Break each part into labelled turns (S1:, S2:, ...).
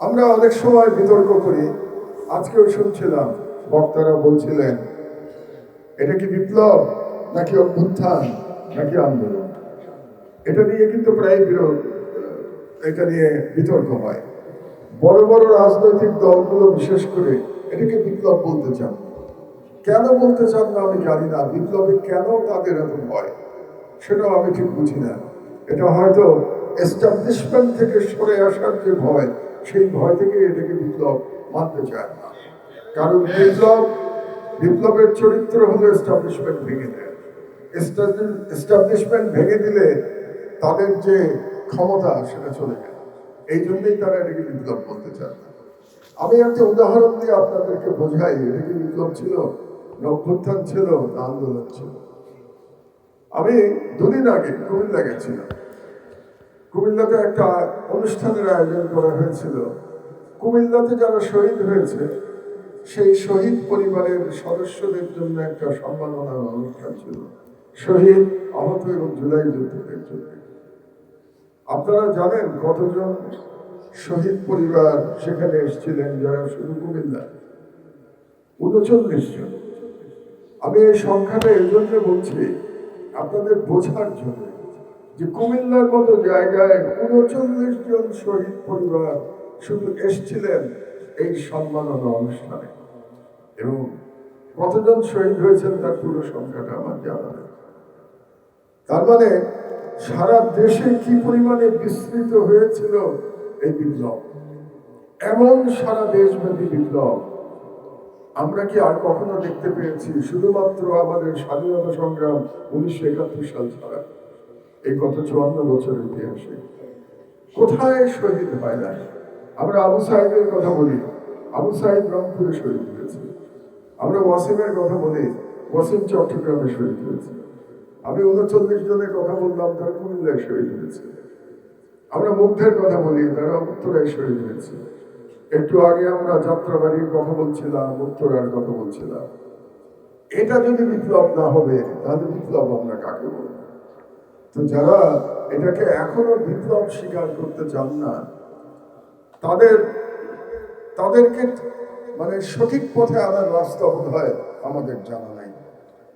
S1: আমরা অনেক সময় বিতর্ক করি। আজকেও শুনছিলাম, বক্তারা বলছিলেন, এটা কি বিপ্লব নাকি অভ্যুত্থান নাকি আন্দোলন? এটা নিয়ে কিন্তু প্রায় বিরোধ, এটা নিয়ে বিতর্ক হয়। বড় বড় রাজনৈতিক দলগুলো বিশেষ করে এটাকে বিপ্লব বলতে চান। কেন বলতে চান না আমি জানি না, বিপ্লবে কেন তাদের এত ভয় সেটাও আমি ঠিক বুঝি না। এটা হয়তো এস্টাবলিশমেন্ট থেকে সরে আসার যে ভয় সেই ভয় থেকে এটাকে বিপ্লব মানতে চায় না। কারণ বিপ্লব, বিপ্লবের চরিত্র হলো এস্টাবলিশমেন্ট ভেঙে দেয়। এস্টাবলিশমেন্ট ভেঙে দিলে তাদের যে ক্ষমতা সেটা চলে যায়। এই জন্যই তারা এটাকে বিপ্লব বলতে চান না। আমি একটা উদাহরণ দিয়ে আপনাদেরকে বোঝাই, এটা কি বিপ্লব ছিল? না অভ্যুত্থান ছিল, না আন্দোলন ছিল? আমি দুদিন আগে কুমিল্লা গেছিলাম। কুমিল্লাতে একটা অনুষ্ঠানের আয়োজন করা হয়েছিল। কুমিল্লাতে যারা শহীদ হয়েছে, সেই শহীদ পরিবারের সদস্যদের জন্য একটা সম্মাননার অনুষ্ঠান ছিল। শহীদ, আহত এবং জুলাই যুদ্ধের জন্য। আপনারা জানেন কতজন শহীদ পরিবার সেখানে এসেছিলেন যারা শুধু কুমিল্লা? উনচল্লিশ জন। আমি এই সংখ্যাটা এই জন্য বলছি, আপনাদের বোঝার জন্য। যে কুমিল্লার মতো জায়গায় উনচল্লিশ জন শহীদ পরিবার শুধু এসছিলেন এই সম্মাননা অনুষ্ঠানে। এবং কতজন শহীদ হয়েছেন তার পুরো সংখ্যাটা আমার জানা নেই। তার মানে সারা দেশে কি পরিমাণে বিস্তৃত হয়েছিল এই বিপ্লব? এমন সারা দেশব্যাপী বিপ্লব আমরা কি আর কখনো দেখতে পেয়েছি? শুধুমাত্র আমাদের স্বাধীনতা সংগ্রাম উনিশশো একাত্তর সাল ছাড়া। এই গত চুয়ান্ন বছরের ইতিহাসে। কোথায় শহীদ হয় না? আমরা আবু সাহেবের কথা বলি। আবু সাহেব রংপুরে শহীদ হয়েছে। আমরা ওয়াসিমের কথা বলি। ওয়াসিম চট্টগ্রামে শহীদ হয়েছে। আমি উনচল্লিশ জনের কথা বললাম, তারা কুমিল্লায় শহীদ হয়েছে। আমরা মুগ্ধের কথা বলি, তারা উত্তরায় শহীদ হয়েছে। একটু আগে আমরা যাত্রাবাড়ির কথা বলছিলাম, উত্তরার কথা বলছিলাম। এটা যদি বিপ্লব না হবে, তাহলে বিপ্লব আমরা কাকে বলব? তো যারা এটাকে এখনও বিপ্লব স্বীকার করতে চান না তাদের তাদেরকে মানে সঠিক পথে আনার রাস্তা বোধ হয় আমাদের জানা নাই।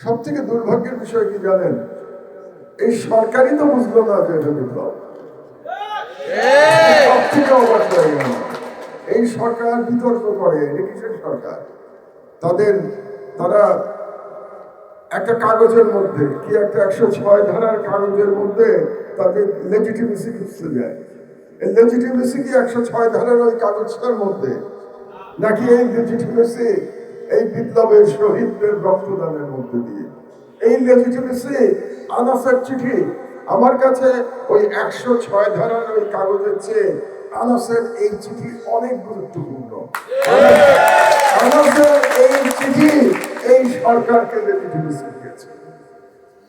S1: সব থেকে দুর্ভাগ্যের বিষয় কি জানেন? এই সরকারই তো বুঝলো না যে এটা বিপ্লব। সব থেকে অবাক হয়ে গেল। এই সরকার বিতর্ক করে এটা কিসের সরকার? তাদের তারা একটা কাগজের মধ্যে, কি একটা একশো ছয় ধারার কাগজের মধ্যে তাদের লেজিটিমেসি খুঁজতে যায়। এই লেজিটিমেসি কি একশো ছয় ধারার ওই কাগজটার মধ্যে? নাকি এই লেজিটিমেসি এই বিপ্লবের শহীদদের রক্তদানের মধ্যে দিয়ে? এই লেজিটিমেসি আনাসের চিঠি, আমার কাছে ওই একশো ছয় ধারার ওই কাগজের চেয়ে আনাসের এই চিঠি অনেক গুরুত্বপূর্ণ। আনাসের এই চিঠি এই সরকারকে লেজিটিমেসি দিয়েছে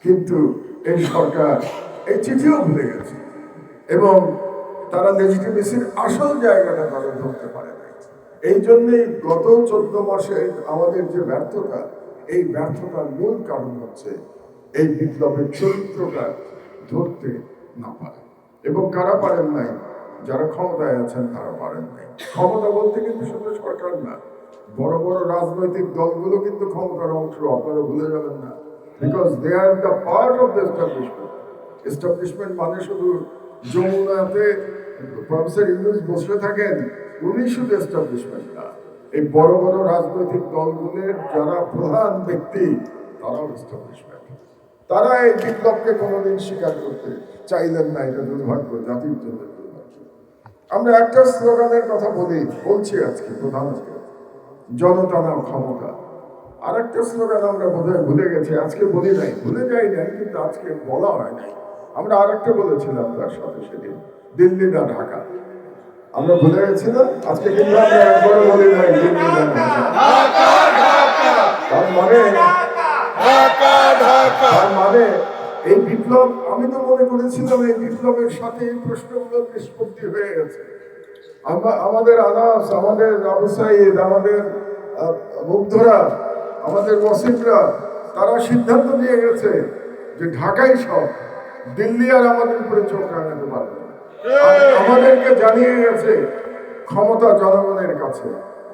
S1: কিন্তু এই সরকার এই চিঠিও ভুলে গেছে। এবং তারা লেজিটিমেসির আসল জায়গাটা তারা ধরতে পারে না এই জন্যেই গত চোদ্দ মাসে আমাদের যে ব্যর্থতা, এই ব্যর্থতার মূল কারণ হচ্ছে এই বিপ্লবের চরিত্রটা ধরতে না পারে। এবং কারা পারেন নাই, যারা ক্ষমতায় আছেন তারা পারেন নাই। ক্ষমতা বলতে কিন্তু শুধু সরকার না বড় বড় রাজনৈতিক দলগুলো কিন্তু ক্ষমতার অংশ, আপনারা ভুলে যাবেন না। Because they are the part of the establishment establishment মানে শুধু যমুনাতে প্রফেসর ইউনুস বসে থাকেন, উনি শুধু এস্টাবলিশমেন্ট না। এই বড় বড় রাজনৈতিক দলগুলোর যারা প্রধান ব্যক্তি, তারাও এস্টাবলিশমেন্ট তারা এই বিপ্লবকে কোনোদিন স্বীকার করতে চাইলেন না, এটা দুর্ভাগ্য, জাতির জন্য আমরা একটা স্লোগানের কথা বলি, বলছি আজকে প্রধানত জনতা ক্ষমতা। আর একটা স্লোগান আমরা বোধহয় ভুলে গেছি, আজকে বলি নাই, ভুলে যাই নাই, কিন্তু আজকে বলা হয় নাই। আমরা আর একটা বলেছিলাম তার সাথে সেদিন, দিল্লি না ঢাকা। আমরা ভুলে গেছি না আজকে কিন্তু আমরা একবারও বলি নাই, দিল্লি না ঢাকা। তার মানে তার মানে এই বিপ্লব, আমি তো মনে করেছিলাম এই বিপ্লবের সাথে এই প্রশ্নগুলো নিষ্পত্তি হয়ে গেছে। আমাদের আনাস, আমাদের আবু আমাদের মুগ্ধরা, আমাদের ওয়াসিমরা তারা সিদ্ধান্ত নিয়ে গেছে যে ঢাকাই সব, দিল্লি আর আমাদের উপরে চোখ রাখাতে পারবে আমাদেরকে জানিয়ে গেছে, ক্ষমতা জনগণের কাছে,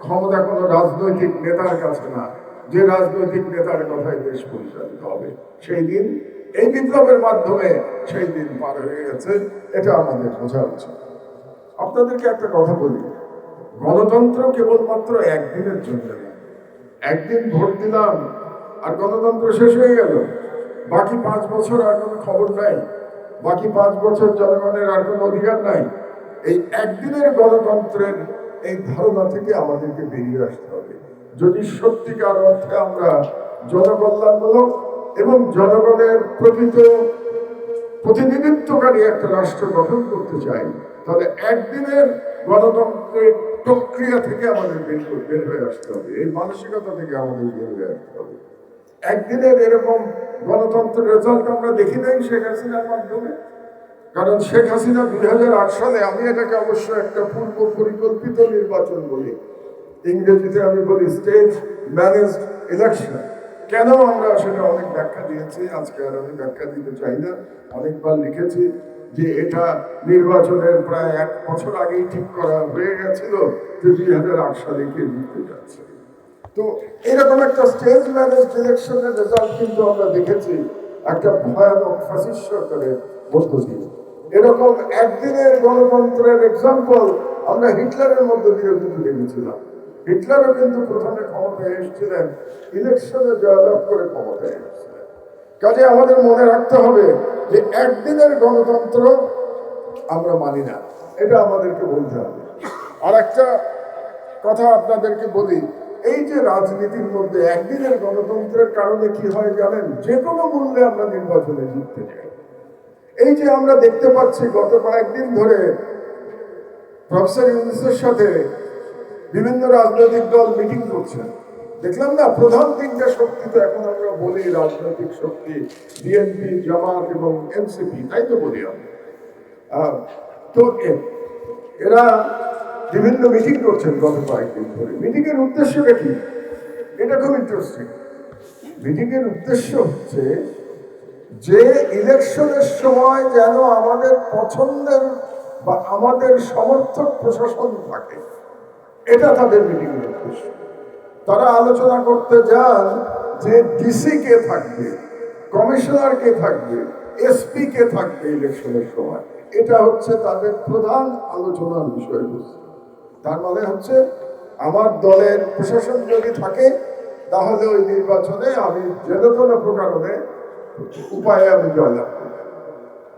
S1: ক্ষমতা কোনো রাজনৈতিক নেতার কাছে না, যে রাজনৈতিক নেতার কথাই দেশ পরিচালিত হবে, সেই দিন এই বিপ্লবের মাধ্যমে সেই দিন পার হয়ে গেছে, এটা আমাদের বোঝা উচিত। আপনাদেরকে একটা কথা বলি। গণতন্ত্র কেবলমাত্র একদিনের জন্য একদিন ভোট দিলাম, আর গণতন্ত্র শেষ হয়ে গেল। বাকি পাঁচ বছর আর কোনো খবর নাই। বাকি পাঁচ বছর জনগণের আর কোনো অধিকার নাই। এই একদিনের গণতন্ত্রের এই ধারণা থেকে আমাদেরকে বেরিয়ে আসতে হবে। যদি সত্যিকার অর্থে আমরা জনকল্যাণমূলক এবং জনগণের প্রকৃত প্রতিনিধিত্বকারী একটা রাষ্ট্র গঠন করতে চাই তাহলে একদিনের গণতন্ত্রের প্রক্রিয়া থেকে আমাদের বের বের হয়ে আসতে হবে। এই মানসিকতা থেকে আমাদের বের হয়ে আসতে হবে। একদিনের এরকম গণতন্ত্রের রেজাল্ট আমরা দেখি নাই শেখ হাসিনার মাধ্যমে। কারণ শেখ হাসিনা দুই হাজার আট সালে আমি এটাকে অবশ্য একটা পূর্ব পরিকল্পিত নির্বাচন বলি। ইংরেজিতে আমি বলি স্টেজ ম্যানেজড ইলেকশন কেন আমরা সেটা অনেক ব্যাখ্যা দিয়েছি? আজকে আর আমি ব্যাখ্যা দিতে চাই না। অনেকবার লিখেছি। যে এটা নির্বাচনের প্রায় এক বছর আগেই ঠিক করা হয়ে গেছিল যে দুই হাজার আট সালে কে জিততে যাচ্ছে। তো এরকম একটা স্টেজ ম্যানেজ ইলেকশনের রেজাল্ট কিন্তু আমরা দেখেছি একটা ভয়ানক ফ্যাসিস্ট সরকারের মধ্য দিয়ে। এরকম একদিনের গণতন্ত্রের এক্সাম্পল আমরা হিটলারের মধ্য দিয়ে কিন্তু দেখেছিলাম। হিটলারও কিন্তু প্রথমে ক্ষমতায় এসেছিলেন ইলেকশনে জয়লাভ করে ক্ষমতায় এসেছিলেন। কাজে আমাদের মনে রাখতে হবে যে একদিনের গণতন্ত্র আমরা মানি না। এটা আমাদেরকে বলতে হবে। আর একটা কথা আপনাদেরকে বলি, এই যে রাজনীতির মধ্যে একদিনের গণতন্ত্রের কারণে কি হয় জানেন? যে কোনো মূল্যে আমরা নির্বাচনে জিততে চাই। এই যে আমরা দেখতে পাচ্ছি, গত কয়েকদিন ধরে প্রফেসর ইউনিসের সাথে বিভিন্ন রাজনৈতিক দল মিটিং করছেন দেখলাম না, প্রধান তিনটা শক্তি তো এখন আমরা বলি, রাজনৈতিক শক্তি, বিএনপি, জামাত এবং এনসিপি, তাই তো বলি তো এরা বিভিন্ন মিটিং করছেন গত কয়েকদিন ধরে। মিটিং এর উদ্দেশ্যটা কি? এটা খুব ইন্টারেস্টিং মিটিং এর উদ্দেশ্য হচ্ছে যে ইলেকশনের সময় যেন আমাদের পছন্দের বা আমাদের সমর্থক প্রশাসন থাকে। এটা তাদের মিটিং এর উদ্দেশ্য। তারা আলোচনা করতে যান যে ডিসি কে থাকবে, কমিশনার কে থাকবে, এসপি কে থাকবে ইলেকশনের সময়। এটা হচ্ছে তাদের প্রধান আলোচনার বিষয়বস্তু। তার মানে হচ্ছে আমার দলের প্রশাসন যদি থাকে, তাহলে ওই নির্বাচনে আমি যেন কোনো প্রকারণে উপায়ে আমি জয়লাভ করব।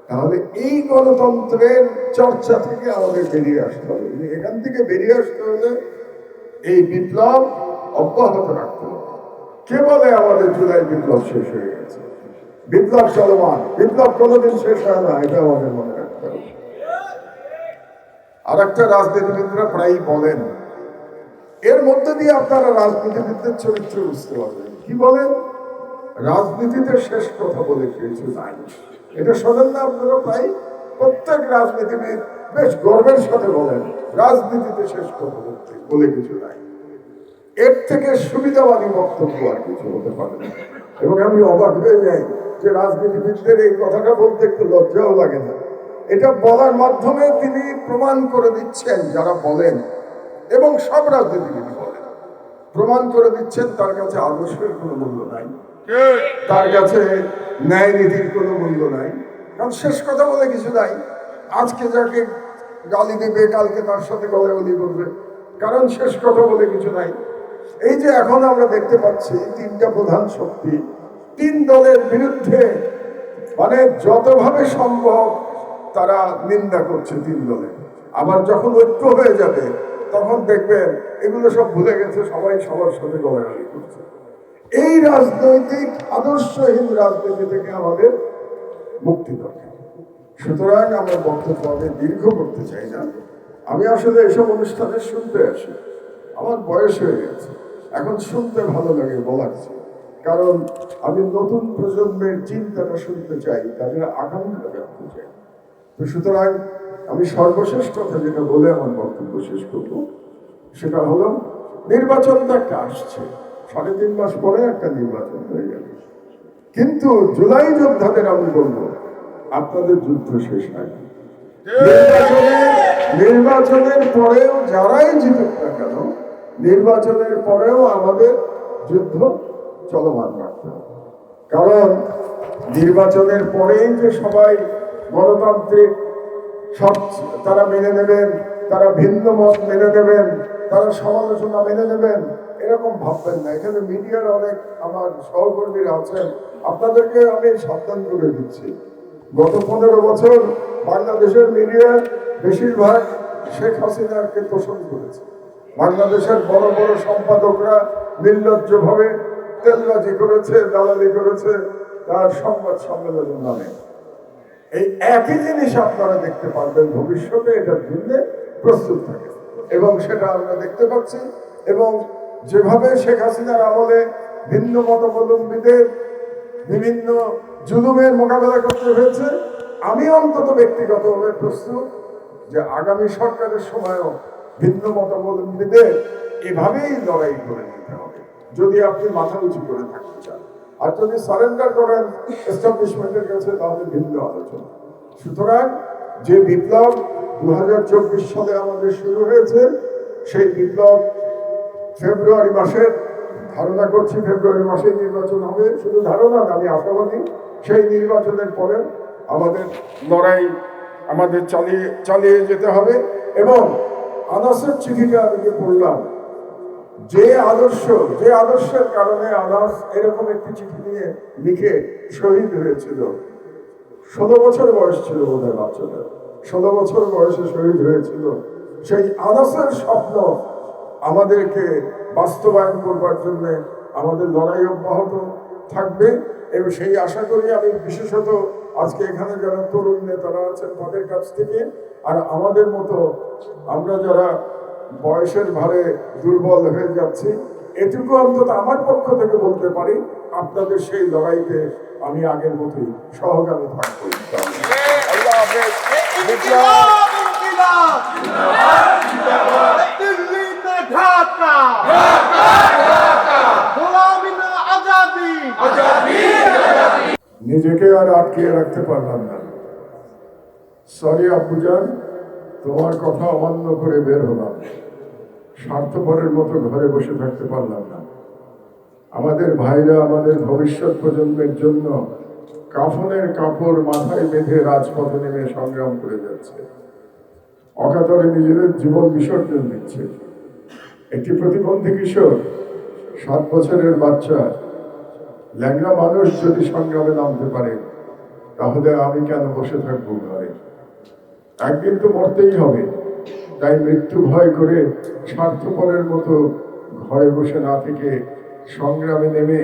S1: তাহলে এই গণতন্ত্রের চর্চা থেকে আমাদের বেরিয়ে আসতে হবে। এখান থেকে বেরিয়ে আসতে হলে এই বিপ্লব অব্যাহত রাখতে কে বলে আমাদের জুলাই বিপ্লব শেষ হয়ে গেছে। বিপ্লব চলমান, বিপ্লব কোনোদিন শেষ হয় না, এটা আমাদের মনে রাখতে হবে। আর একটা রাজনীতিবিদরা প্রায়ই বলেন, এর মধ্যে দিয়ে আপনারা রাজনীতিবিদদের চরিত্র বুঝতে পারবেন। কি বলেন? রাজনীতিতে শেষ কথা বলে কিছু নাই। এটা শোনেন না আপনারা প্রায় প্রত্যেক রাজনীতিবিদ বেশ গর্বের সাথে বলেন, রাজনীতিতে শেষ কথা বলতে বলে কিছু নাই। এর থেকে সুবিধাবাদী বক্তব্য আর কিছু হতে পারে এবং আমি অবাক হয়ে যাই যে রাজনীতিবিদদের এই কথাটা বলতে একটু লজ্জাও লাগে না। এটা বলার মাধ্যমে তিনি প্রমাণ করে দিচ্ছেন যারা বলেন, এবং সব রাজনীতিবিদ বলেন। প্রমাণ করে দিচ্ছেন তার কাছে আদর্শের কোনো মূল্য নাই। তার কাছে ন্যায় নীতির কোনো মূল্য নাই। কারণ শেষ কথা বলে কিছু নাই। আজকে যাকে গালি দেবে, কালকে তার সাথে গলাগলি করবে কারণ শেষ কথা বলে কিছু নাই। এই যে এখন আমরা দেখতে পাচ্ছি তিনটা প্রধান শক্তি। তিন দলের বিরুদ্ধে মানে যতভাবে সম্ভব তারা নিন্দা করছে তিন দলে। আবার যখন ঐক্য হয়ে যাবে, তখন দেখবেন এগুলো সব ভুলে গেছে, সবাই সবার সাথে গলাগালি করছে। এই রাজনৈতিক, আদর্শহীন রাজনীতি থেকে আমাদের মুক্তি দরকার। সুতরাং আমার বক্তব্য আমি দীর্ঘ করতে চাই না। আমি আসলে এসব অনুষ্ঠানে শুনতে আসি। আমার বয়স হয়ে গেছে। এখন শুনতে ভালো লাগে, বলার। কারণ আমি নতুন প্রজন্মের চিন্তাটা শুনতে চাই, তাদের আকাঙ্ক্ষা জানতে চাই। তো সুতরাং আমি সর্বশেষ কথা যেটা বলে আমার বক্তব্য শেষ করব, সেটা হলো নির্বাচন তো একটা আসছে। সাড়ে তিন মাস পরে একটা নির্বাচন হয়ে যাবে কিন্তু জুলাই যোদ্ধাদের আমি বলব, আপনাদের যুদ্ধ শেষ হয়নি। নির্বাচনে নির্বাচনের পরেও যারাই জিতুক না কেন নির্বাচনের পরেও আমাদের যুদ্ধ চলমান রাখতে হবে। কারণ নির্বাচনের পরেই যে সবাই গণতান্ত্রিক সব তারা মেনে নেবেন, তারা ভিন্ন মত মেনে নেবেন, তারা সমালোচনা মেনে নেবেন, এরকম ভাববেন না। এখানে মিডিয়ার অনেক আমার সহকর্মীরা আছেন। আপনাদেরকে আমি সাবধান করে দিচ্ছি। গত পনেরো বছর বাংলাদেশের মিডিয়া বেশিরভাগ শেখ হাসিনাকে পোষণ করেছে। বাংলাদেশের বড় বড় সম্পাদকরা নির্লজ্জভাবে তেলবাজি করেছে, দালালি করেছে, তার সংবাদ সম্মেলনের নামে। এই একই জিনিস আপনারা দেখতে পারবেন ভবিষ্যতে এটার জন্য প্রস্তুত থাকে। এবং সেটা আমরা দেখতে পাচ্ছি। এবং যেভাবে শেখ হাসিনার আমলে ভিন্ন মতাবলম্বীদের বিভিন্ন জুলুমের মোকাবেলা করতে হয়েছে, আমি অন্তত ব্যক্তিগতভাবে প্রস্তুত যে আগামী সরকারের সময়ও ভিন্ন মতাবলম্বীদের এভাবেই লড়াই করে নিতে হবে। যদি আপনি মাথা উঁচু করে থাকতে চান। আর যদি সারেন্ডার করেন এস্টাবলিশমেন্টের কাছে, তাহলে ভিন্ন আলোচনা। সুতরাং যে বিপ্লব দু হাজার চব্বিশ সালে আমাদের শুরু হয়েছে, সেই বিপ্লব ফেব্রুয়ারি মাসের ধারণা করছি ফেব্রুয়ারি মাসে নির্বাচন হবে। শুধু ধারণা আমি আশাবাদী সেই নির্বাচনের পরে আমাদের লড়াই আমাদের চালিয়ে চালিয়ে যেতে হবে এবং আনাসের চিঠিটা আমি পড়লাম। যে আদর্শ, যে আদর্শের কারণে আনাস এরকম একটি চিঠি নিয়ে লিখে শহীদ হয়েছিল। ষোলো বছর বয়স ছিল হয় বাচ্চাটা। ষোলো বছর বয়সে শহীদ হয়েছিল। সেই আনাসের স্বপ্ন আমাদেরকে বাস্তবায়ন করবার জন্য আমাদের লড়াই অব্যাহত থাকবে এবং সেই আশা করি আমি বিশেষত আজকে এখানে যারা তরুণ নেতারা আছেন তাদের কাছ থেকে আর আমাদের মতো আমরা যারা বয়সের ভারে দুর্বল হয়ে যাচ্ছি এটুকু অন্তত আমার পক্ষ থেকে বলতে পারি আপনাদের সেই লড়াইতে আমি আগের মতোই সহগামী থাকব। নিজেকে আর আটকে রাখতে পারলাম না। সরি আব্বুজান তোমার কথা অমান্য করে বের হলাম। স্বার্থপরের মতো ঘরে বসে থাকতে পারলাম না। আমাদের ভাইরা আমাদের ভবিষ্যৎ প্রজন্মের জন্য কাফনের কাপড় মাথায় বেঁধে রাজপথে নেমে সংগ্রাম করে যাচ্ছে। অকাতরে নিজেদের জীবন বিসর্জন দিচ্ছে। একটি প্রতিবন্ধী কিশোর, সাত বছরের বাচ্চা। ল্যাংড়া মানুষ যদি সংগ্রামে নামতে পারে, তাহলে আমি কেন বসে থাকব ঘরে? একদিন তো মরতেই হবে। তাই মৃত্যু ভয় করে স্বার্থপরের মতো ঘরে বসে না থেকে সংগ্রামে নেমে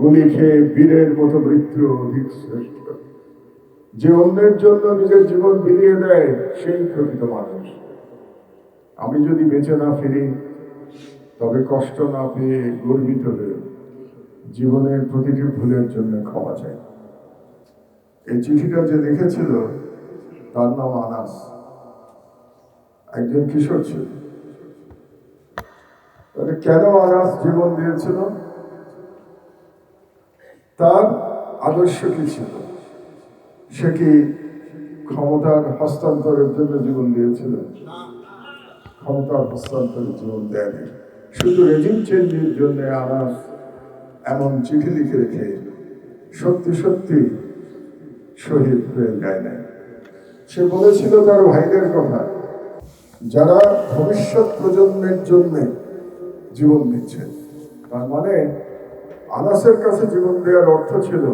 S1: গুলি খেয়ে বীরের মতো মৃত্যু অধিক শ্রেষ্ঠ। যে অন্যের জন্য নিজের জীবন বিলিয়ে দেয়, সেই প্রকৃত মানুষ। আমি যদি বেঁচে না ফিরি, তবে কষ্ট না পেয়ে গর্বিত হয়ে জীবনের প্রতিটি ভুলের জন্য ক্ষমা চাই। এই চিঠিটা যে লিখেছিল তার নাম আনাস। একজন কিশোর ছিল। কেন আনাস জীবন দিয়েছিল? তার আদর্শ কি ছিল? সে কি ক্ষমতার হস্তান্তরের জন্য জীবন দিয়েছিল? ক্ষমতার হস্তান্তরের জীবন দেয়নি। শুধু রেজিম চেঞ্জের জন্য আনাস এমন চিঠি লিখে রেখে সত্যি সত্যি শহীদ হয়ে যায় না সে বলেছিল তার ভাইদের কথা, যারা ভবিষ্যৎ প্রজন্মের জন্য জীবন দিচ্ছে, তার মানে আনাসের কাছে জীবন দেওয়ার অর্থ ছিল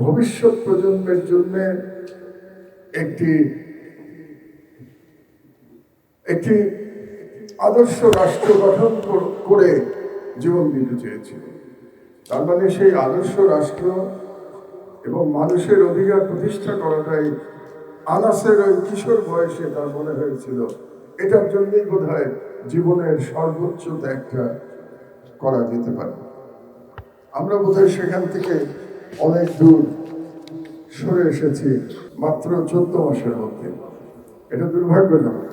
S1: ভবিষ্যৎ প্রজন্মের জন্য একটি একটি আদর্শ রাষ্ট্র গঠন করে জীবন দিতে চেয়েছিল। তার মানে সেই আদর্শ রাষ্ট্র এবং মানুষের অধিকার প্রতিষ্ঠা করাটাই আনাসের ওই কিশোর বয়সে তার মনে হয়েছিল, এটার জন্যই বোধ জীবনের সর্বোচ্চ ত্যাগটা করা যেতে পারে। আমরা বোধ সেখান থেকে অনেক দূর সরে এসেছি, মাত্র চোদ্দ মাসের মধ্যে। এটা দুর্ভাগ্যজনক।